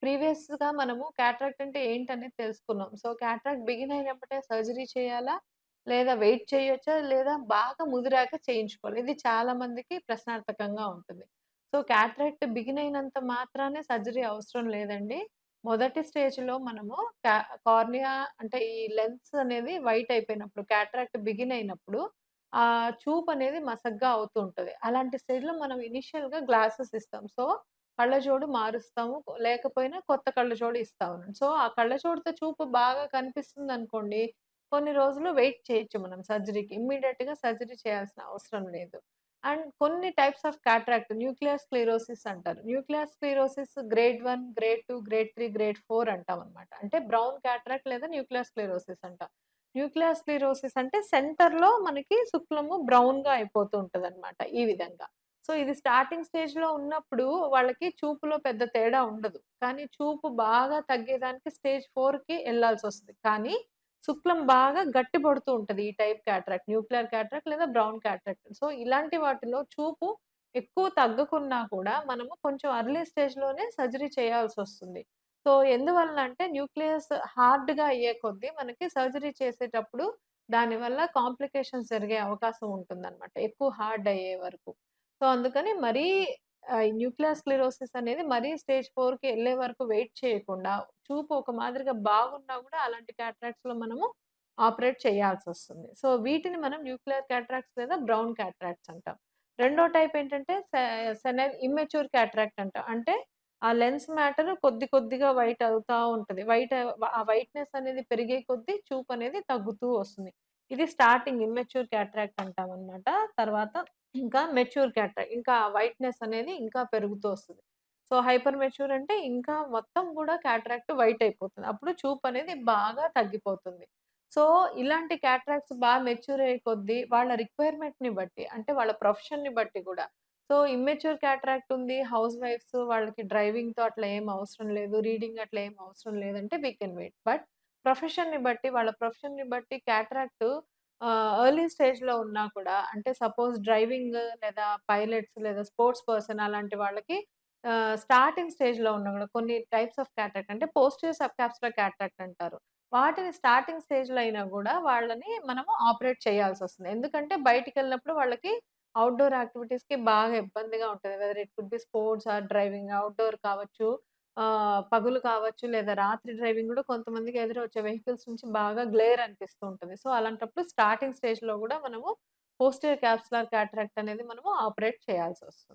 ప్రీవియస్గా మనము క్యాట్రాక్ట్ అంటే ఏంటనేది తెలుసుకున్నాం. సో, క్యాట్రాక్ట్ బిగిన్ అయినప్పుడే సర్జరీ చేయాలా? లేదా వెయిట్ చేయొచ్చా? లేదా బాగా ముదిరాక చేయించుకోవాలి ఇది చాలా మందికి ప్రశ్నార్థకంగా ఉంటుంది. సో, క్యాట్రాక్ట్ బిగిన్ అయినంత మాత్రానే సర్జరీ అవసరం లేదండి. మొదటి స్టేజ్‌లో మనము కార్నియా అంటే ఈ లెన్స్ అనేది వైట్ అయిపోయినప్పుడు క్యాట్రాక్ట్ బిగిన్ అయినప్పుడు ఆ చూపు అనేది మసగ్గా అవుతూ ఉంటుంది అలాంటి స్టేజ్‌లో మనం ఇనిషియల్గా గ్లాసెస్ ఇస్తాం. సో, కళ్ళజోడు మారుస్తాము. లేకపోయినా కొత్త కళ్ళజోడు ఇస్తాము. సో, ఆ కళ్ళజోడుతో చూపు బాగా కనిపిస్తుంది అనుకోండి కొన్ని రోజులు వెయిట్ చేయొచ్చు మనం సర్జరీకి. ఇమ్మీడియట్గా సర్జరీ చేయాల్సిన అవసరం లేదు. అండ్ కొన్ని types of cataract nuclear sclerosis అంటారు. Nuclear sclerosis grade one grade two grade three grade four అంటాం అనమాట అంటే బ్రౌన్ క్యాటరాక్ట్ లేదా న్యూక్లియర్ స్క్లెరోసిస్ అంటాం. న్యూక్లియర్ స్క్లెరోసిస్ అంటే సెంటర్‌లో మనకి శుక్లము బ్రౌన్‌గా అయిపోతూ ఉంటదనమాట ఈ విధంగా. సో, ఇది స్టార్టింగ్ స్టేజ్లో ఉన్నప్పుడు వాళ్ళకి చూపులో పెద్ద తేడా ఉండదు. కానీ చూపు బాగా తగ్గేదానికి స్టేజ్ ఫోర్కి వెళ్ళాల్సి వస్తుంది కానీ శుక్లం బాగా గట్టి పడుతూ ఉంటుంది ఈ టైప్ క్యాట్రాక్ట్ న్యూక్లియర్ క్యాటరాక్ట్ లేదా బ్రౌన్ క్యాటరాక్ట్. సో, ఇలాంటి వాటిలో చూపు ఎక్కువ తగ్గకున్నా కూడా మనము కొంచెం అర్లీ స్టేజ్లోనే సర్జరీ చేయాల్సి వస్తుంది సో, ఎందువలన అంటే న్యూక్లియస్ హార్డ్‌గా అయ్యే కొద్దీ మనకి సర్జరీ చేసేటప్పుడు దానివల్ల కాంప్లికేషన్స్ జరిగే అవకాశం ఉంటుందనమాట. ఎక్కువ హార్డ్ అయ్యే వరకు. సో, అందుకని మరీ న్యూక్లియర్ స్క్లిరోసిస్ అనేది మరీ స్టేజ్ ఫోర్కి వెళ్ళే వరకు వెయిట్ చేయకుండా చూపు ఒక మాదిరిగా బాగున్నా కూడా అలాంటి క్యాట్రాక్ట్స్లో మనము ఆపరేట్ చేయాల్సి వస్తుంది సో, వీటిని మనం న్యూక్లియర్ క్యాట్రాక్ట్స్ లేదా బ్రౌన్ క్యాట్రాక్ట్స్ అంటాం. రెండో టైప్ ఏంటంటే సె సెనైల్ ఇమ్మెచ్యూర్ క్యాట్రాక్ట్ అంటాం. అంటే ఆ లెన్స్ మ్యాటర్ కొద్ది కొద్దిగా వైట్ అవుతా ఉంటుంది వైట్ ఆ వైట్‌నెస్ అనేది పెరిగే కొద్దీ అనేది తగ్గుతూ వస్తుంది. ఇది స్టార్టింగ్ ఇమ్మెచ్యూర్ అంటాం అనమాట తర్వాత ఇంకా మెచ్యూర్ క్యాటరాక్ట్. ఇంకా వైట్‌నెస్ అనేది ఇంకా పెరుగుతూ వస్తుంది సో, హైపర్ మెచ్యూర్ అంటే ఇంకా మొత్తం కూడా క్యాటరాక్ట్ వైట్ అయిపోతుంది. అప్పుడు చూపు అనేది బాగా తగ్గిపోతుంది. సో, ఇలాంటి క్యాటరాక్ట్స్ బాగా మెచ్యూర్ అయ్యే కొద్దీ వాళ్ళ రిక్వైర్మెంట్‌ని బట్టి అంటే వాళ్ళ ప్రొఫెషన్‌ని బట్టి కూడా సో, ఇమ్మెచ్యూర్ క్యాటరాక్ట్ ఉంది. హౌస్ వైఫ్స్ వాళ్ళకి డ్రైవింగ్‌తో అట్లా ఏం అవసరం లేదు. రీడింగ్ అట్లా ఏం అవసరం లేదంటే వీ కెన్ వెయిట్. బట్ ప్రొఫెషన్‌ని బట్టి వాళ్ళ ప్రొఫెషన్‌ని బట్టి క్యాటరాక్ట్ ఎర్లీ స్టేజ్‌లో ఉన్నా కూడా అంటే సపోజ్ డ్రైవింగ్ లేదా పైలట్స్ లేదా స్పోర్ట్స్ పర్సన్ అలాంటి వాళ్ళకి ఆహ్, స్టార్టింగ్ స్టేజ్‌లో ఉన్న కూడా కొన్ని టైప్స్ ఆఫ్ క్యాట్రాక్ట్ అంటే పోస్టీరియర్ సబ్ క్యాప్సులర్ అంటారు. వాటిని స్టార్టింగ్ స్టేజ్‌లో అయినా గూడా వాళ్ళని మనము ఆపరేట్ చేయాల్సొస్తుంది. ఎందుకంటే బయటికెళ్ళినప్పుడు వాళ్ళకి అవుట్‌డోర్ యాక్టివిటీస్‌కి బాగా ఇబ్బందిగా ఉంటది. Whether it could be sports or driving outdoor కావచ్చు, పగులు కావచ్చు లేదా రాత్రి డ్రైవింగ్ కూడా కొంతమందికి ఎదురొచ్చే వెహికల్స్ నుంచి బాగా గ్లేర్ అనిపిస్తూ ఉంటుంది. సో, అలాంటప్పుడు స్టార్టింగ్ స్టేజ్‌లో కూడా మనము పోస్టర్ క్యాప్సులర్ క్యాటరాక్ట్ అనేది మనము ఆపరేట్ చేయాల్సి వస్తుంది